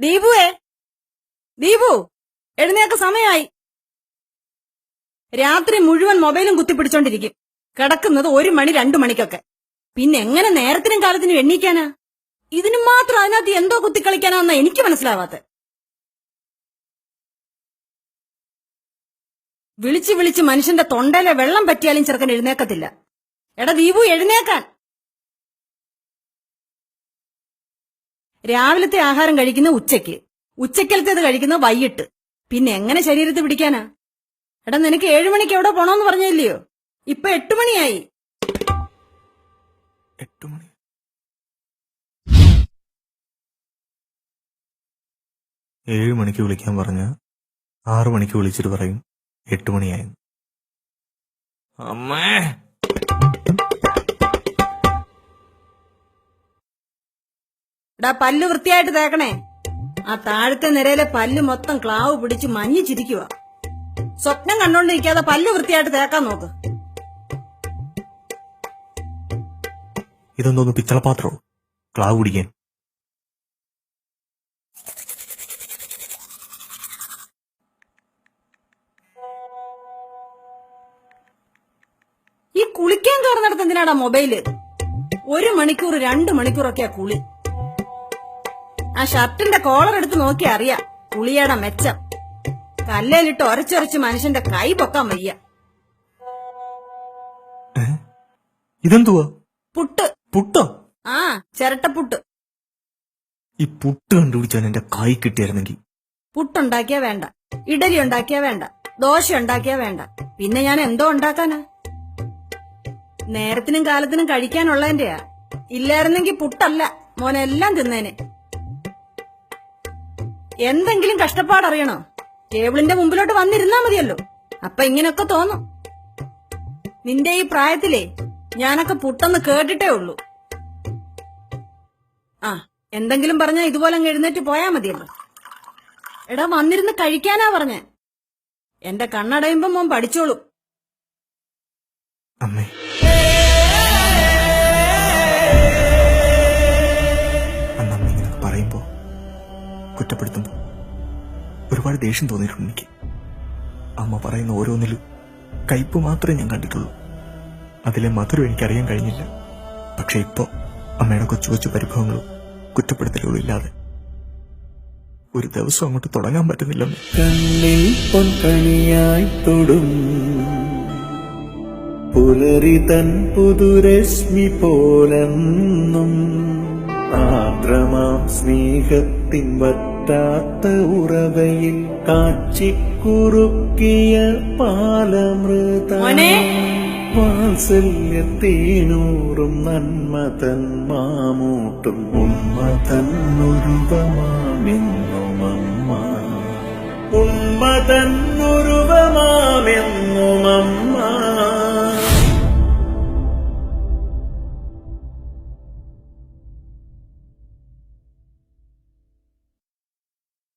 ദീപുവേ? ദീപു എഴുന്നേക്ക സമയായി. രാത്രി മുഴുവൻ മൊബൈലും കുത്തിപ്പിടിച്ചോണ്ടിരിക്കും. കിടക്കുന്നത് ഒരു മണി രണ്ടു മണിക്കൊക്കെ. പിന്നെ എങ്ങനെ നേരത്തിനും കാലത്തിനും എണ്ണീക്കാനാ? ഇതിനു മാത്രം അതിനകത്ത് എന്തോ കുത്തിക്കളിക്കാനാന്നാ എനിക്ക് മനസ്സിലാവാത്ത. വിളിച്ച് വിളിച്ച് മനുഷ്യന്റെ തൊണ്ടയിലെ വെള്ളം പറ്റിയാലും ചെറുക്കൻ എഴുന്നേക്കത്തില്ല എടാ ദീപു എഴുന്നേക്കാൻ രാവിലത്തെ ആഹാരം കഴിക്കുന്ന ഉച്ചയ്ക്ക്. ഉച്ചക്കലത്തേത് കഴിക്കുന്ന വൈകിട്ട്. പിന്നെ എങ്ങനെ ശരീരത്തിൽ പിടിക്കാനാ? എടാ നിനക്ക് ഏഴു മണിക്ക് എവിടെ പോണോന്ന് പറഞ്ഞില്ലയോ? ഇപ്പൊ എട്ടു മണിയായി. എട്ട് മണി? ഏഴ് മണിക്ക് വിളിക്കാൻ പറഞ്ഞ ആറു മണിക്ക് വിളിച്ചിട്ട് പറയും എട്ട് മണിയായി. അമ്മേ! എടാ പല്ല് വൃത്തിയായിട്ട് തേക്കണേ. ആ താഴത്തെ നിരയിലെ പല്ല് മൊത്തം ക്ലാവ് പിടിച്ച് മഞ്ഞിച്ചിരിക്കുക സ്വപ്നം കണ്ടോണ്ടിരിക്കാതെ പല്ല് വൃത്തിയായിട്ട് തേക്കാൻ നോക്ക്. ഇതെന്തോന്ന് പിച്ചളപാത്രോ ക്ലാവ് പിടിക്കാൻ. ഈ കുളിക്കാൻ കയറുന്നിടത്ത് എന്തിനാടാ മൊബൈൽ? ഒരു മണിക്കൂർ രണ്ട് മണിക്കൂറൊക്കെയാ കുളി. ആ ഷർട്ടിന്റെ കോളർ എടുത്ത് നോക്കി അറിയാം. കുളിയുടെ മെച്ചം. കല്ലേലിട്ട് ഒരച്ചൊരച്ച് മനുഷ്യന്റെ കൈ പൊക്കാൻ വയ്യ? ഇതെന്തുവാ? പുട്ട്. പുട്ടോ? ആ ചിരട്ടപ്പുട്ട് ഈ പുട്ട് കണ്ടുപിടിച്ചാൽ എന്റെ കൈ കിട്ടിയായിരുന്നെങ്കിൽ പുട്ടുണ്ടാക്കിയാ വേണ്ട. ഇഡലി ഉണ്ടാക്കിയാ വേണ്ട. ദോശ ഉണ്ടാക്കിയാ വേണ്ട. പിന്നെ ഞാൻ എന്തോ ഉണ്ടാക്കാനാ? നേരത്തിനും കാലത്തിനും കഴിക്കാനുള്ളതിന്റെയാ. ഇല്ലായിരുന്നെങ്കി പുട്ടല്ല. മോനെല്ലാം തിന്നേനെ. എന്തെങ്കിലും കഷ്ടപ്പാടറിയണോ? ടേബിളിന്റെ മുമ്പിലോട്ട് വന്നിരുന്നാ മതിയല്ലോ. അപ്പൊ ഇങ്ങനൊക്കെ തോന്നും. നിന്റെ ഈ പ്രായത്തിലേ ഞാനൊക്കെ പുട്ടെന്ന് കേട്ടിട്ടേ ഉള്ളൂ. ആ എന്തെങ്കിലും പറഞ്ഞാ ഇതുപോലെ അങ്ങ് എഴുന്നേറ്റ് പോയാ മതിയല്ലോ. എടാ വന്നിരുന്ന് കഴിക്കാനാ പറഞ്ഞേ. എന്റെ കണ്ണടയുമ്പോ മോൻ പഠിച്ചോളൂ. അമ്മേ. ഒരുപാട് ദേഷ്യം തോന്നിയിട്ടുണ്ട് എനിക്ക്. അമ്മ പറയുന്ന ഓരോന്നിലും കയ്പ് മാത്രമേ ഞാൻ കണ്ടിട്ടുള്ളൂ. അതിലെ മധുരം എനിക്കറിയാൻ കഴിഞ്ഞില്ല. പക്ഷെ ഇപ്പോ അമ്മയുടെ കൊച്ചു കൊച്ചു പരിഭവങ്ങളും കുറ്റപ്പെടുത്തലുകളും ഇല്ലാതെ ഒരു ദിവസം അങ്ങോട്ട് തുടങ്ങാൻ പറ്റുന്നില്ല കണ്ണിൽ തൊടും. പുലരി തൻ പുതുരശ്മി പോലെന്നും. ആർദ്രമാം സ്നേഹത്തിൻ എത്താത്ത ഉറവയിൽ കാച്ചിക്കുറുക്കിയ പാലമൃത വാത്സല്യത്തിനൂറും നന്മ തൻ മാമൂട്ടും ഉമ്മ തന്നുരുവമാണെന്നുമമ്മ ഉമ്മ തന്നു